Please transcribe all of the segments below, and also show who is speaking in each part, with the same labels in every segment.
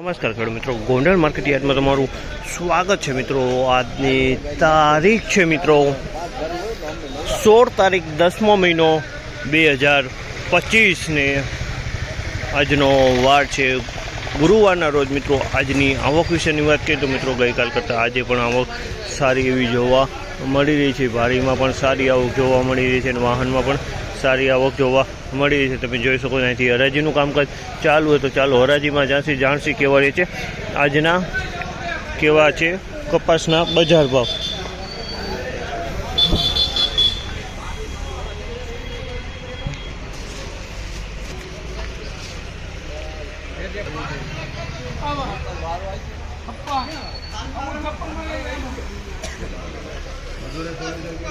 Speaker 1: નમસ્કાર ખેડૂત મિત્રો. ગોંડલ માર્કેટયાર્ડમાં તમારું સ્વાગત છે મિત્રો. આજની તારીખ છે મિત્રો સોળ તારીખ દસમો મહિનો બે હજાર પચીસને આજનો વાર છે. ગુરુવારના રોજ મિત્રો આજની આવક વિશેની વાત કરીએ તો મિત્રો ગઈકાલ કરતાં આજે પણ આવક સારી એવી જોવા મળી રહી છે. ભારીમાં પણ સારી આવક જોવા મળી રહી છે અને વાહનમાં પણ સારી આવક જોવા મળી રહી છે. તમે જોઈ શકો અહીંથી હરાજીનું કામકાજ ચાલુ હોય તો ચાલો હરાજીમાં જાણસી જાણસી કેવા રહે છે. આજના કેવા છે કપાસના બજાર ભાવ?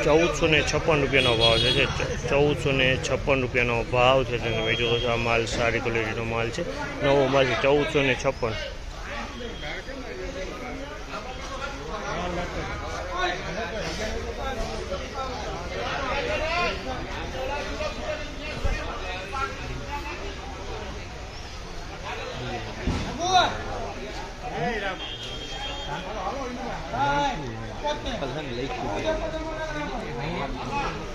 Speaker 1: ચૌદસો ને છપ્પન રૂપિયાનો ભાવ છે ચૌદસો ને છપ્પન રૂપિયાનો ભાવ છે તમે જોવો છો આ માલ, સારી ક્વોલિટીનો માલ છે. નવો માલ છે ચૌદસો ને છપ્પન.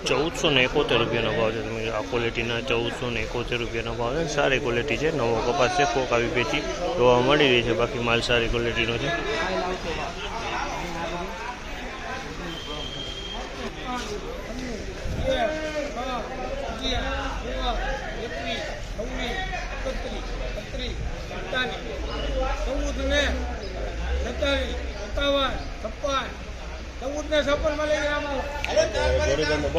Speaker 1: ચૌદસો ને એકોતેર રૂપિયાનો ભાવ છે તમે આ ક્વોલિટીના ચૌદસો ને એકોતેર રૂપિયાનો ભાવ છે સારી ક્વોલિટી છે નવો કપાસ છે કોક આવી પેથી જોવા મળી રહી છે બાકી માલ સારી ક્વોલિટીનો છે
Speaker 2: સત્તાવીસ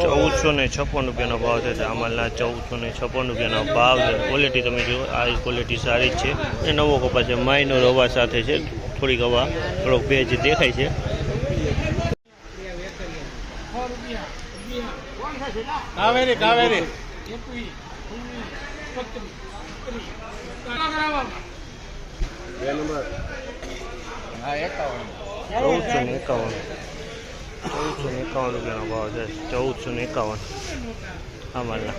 Speaker 1: ચૌદસો ને છપ્પન રૂપિયાનો ભાવ છે આ માલના ચૌદસો ને છપ્પન રૂપિયાનો ભાવ છે. ક્વોલિટી તમે જુઓ આ ક્વોલિટી સારી જ છે. અને નવો કપાસ છે માયનો રવા સાથે છે. થોડીક હવા થોડોક ભેજ દેખાય છે.
Speaker 2: કાવેરી કાવેરી.
Speaker 1: ચૌદસો ને એકાવન. ચૌદસો ને એકાવન રૂપિયાનો ભાવ છે ચૌદસો ને એકાવન આ માલના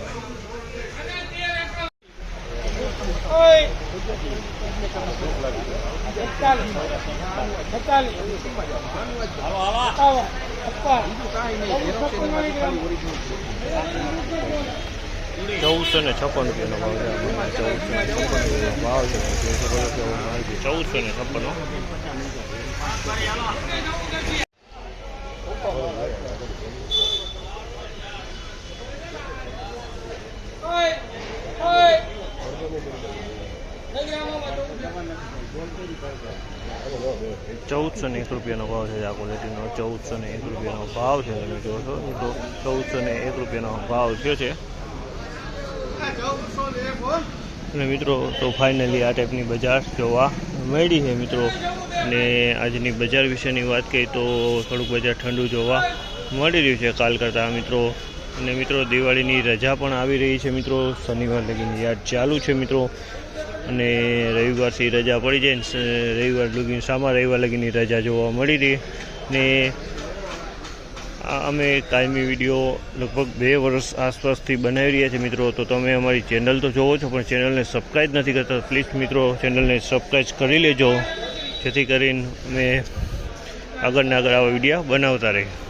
Speaker 1: ચૌદસો ને છપ્પન રૂપિયાનો ભાવ છે ચૌદસો ને છપ્પન રૂપિયાનો ભાવ છે ચૌદસો ને છપ્પન. ચૌદસો ને એક રૂપિયાનો ભાવ છે આ ક્વોલિટીનો ચૌદસો ને એક રૂપિયાનો ભાવ છે, તમે જોશો તો ચૌદસો ને એક રૂપિયાનો ભાવ થયો છે. અને મિત્રો, તો ફાઇનલી આ ટાઈપની બજાર જોવા મળી છે મિત્રો. અને આજની બજાર વિશેની વાત કરીએ તો થોડુંક બજાર ઠંડુ જોવા મળી રહ્યું છે કાલ કરતાં મિત્રો. અને મિત્રો, દિવાળીની રજા પણ આવી રહી છે મિત્રો. શનિવાર લગીની યાદ ચાલુ છે મિત્રો. અને રવિવારથી રજા પડી જાય રવિવાર લગીન, સામા રવિવાર લગીની રજા જોવા મળી રહી. ને અમે કાયમી વીડિયો લગભગ બે વર્ષ આસપાસથી બનાવી રહ્યા છીએ મિત્રો. તો તમે અમારી ચેનલ તો જોવો છો, પણ ચેનલને સબસ્ક્રાઈબ નથી કરતા પ્લીઝ મિત્રો ચેનલને સબસ્ક્રાઈબ કરી લેજો. જેથી કરીને અમે આગળને આગળ આવા વિડીયા બનાવતા રહીએ.